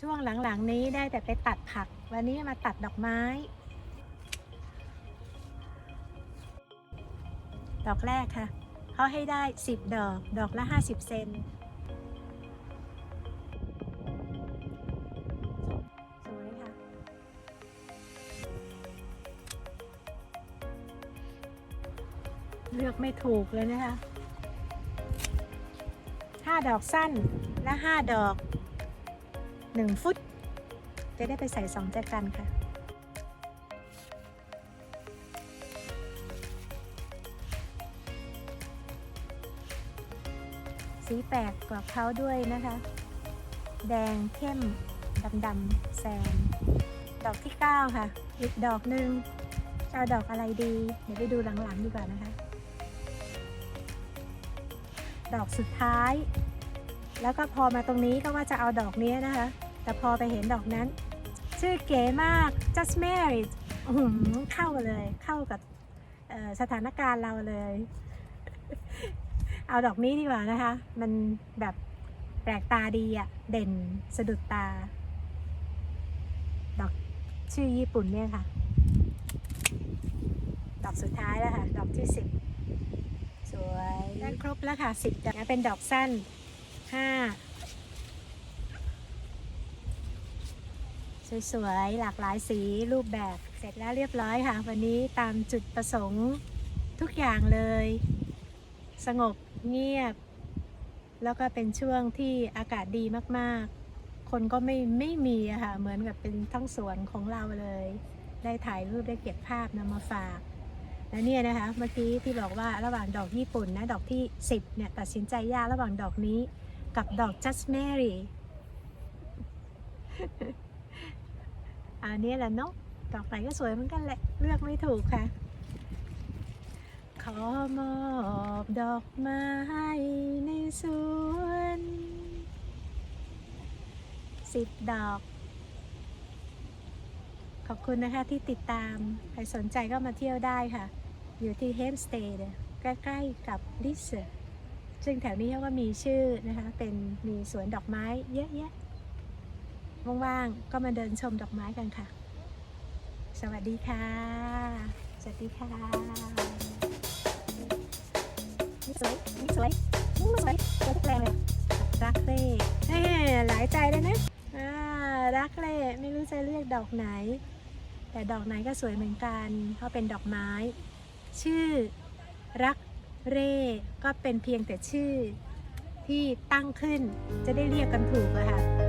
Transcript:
ช่วงหลังๆนี้ได้แต่ไปตัดผัก วันนี้มาตัดดอกไม้ ดอกแรกค่ะ เขาให้ได้ 10 ดอก ดอกละ 50 เซน เลือกไม่ถูกเลยนะคะ5ดอกสั้นและ5ดอก1ฟุต จะได้ไปใส่สองแจกันค่ะสีแปลกกว่าเขาด้วยนะคะ แดงเข้มดำดำๆแซม ดอกที่ 9 ค่ะ อีกดอกหนึ่งจะเอาดอกอะไรดี เดี๋ยวไปดูหลังๆดีกว่านะคะ ดอกสุดท้าย แล้วก็พอมาตรงนี้ก็ว่าจะเอาดอกนี้นะคะ แต่พอไปเห็นดอกนั้น ชื่อเก๋มาก just married เข้าเลย เข้ากับสถานการณ์เราเลย เอาดอกนี้ดีกว่านะคะ มันแบบแปลกตาดีอะเด่นสะดุดตา ดอกชื่อญี่ปุ่นเนี่ยค่ะ ดอกสุดท้ายแล้วค่ะ ดอกที่สิบ วยได้ครบแล้วค่ะสิบดอกเป็นดอกสั้นห้าสวยๆ หลากหลายสีรูปแบบเสร็จแล้วเรียบร้อยค่ะ วันนี้ตามจุดประสงค์ทุกอย่างเลย สงบเงียบ แล้วก็เป็นช่วงที่อากาศดีมากๆ คนก็ไม่ไม่มีอะค่ะ เหมือนกับเป็นทั้งสวนของเราเลย ได้ถ่ายรูปได้เก็บภาพนำมาฝาก และเนี่ยนะคะเมื่อกี้ที่บอกว่าระหว่างดอกญี่ปุ่นนะดอกที่ 10เนี่ยตัดสินใจยากระหว่างดอกนี้กับดอก just Mary อันนี้แหละเนาะดอกไหนก็สวยเหมือนกันแหละ เลือกไม่ถูกค่ะ ขอมอบดอกไม้ในสวนสิบดอก ขอบคุณนะคะที่ติดตาม ใครสนใจก็มาเที่ยวได้ค่ะ อยู่ที่เฮมสเตย์ใกล้ๆกับลิสซึ่งแถวนี้เขาก็มีชื่อนะคะเป็นมีสวนดอกไม้เยอะแยะว่างๆก็มาเดินชมดอกไม้กันค่ะ สวัสดีค่ะ สวัสดีค่ะนี่สวยนี่สวยนี่สวยสวยทุกแปลงเลยรักเล่หลายใจเลยนะรักเล่ไม่รู้จะเลือกดอกไหน แต่ดอกไหนก็สวยเหมือนกันเพราะเป็นดอกไม้ ชื่อ รักเร่ก็เป็นเพียงแต่ชื่อที่ตั้งขึ้นจะได้เรียกกันถูกอะค่ะ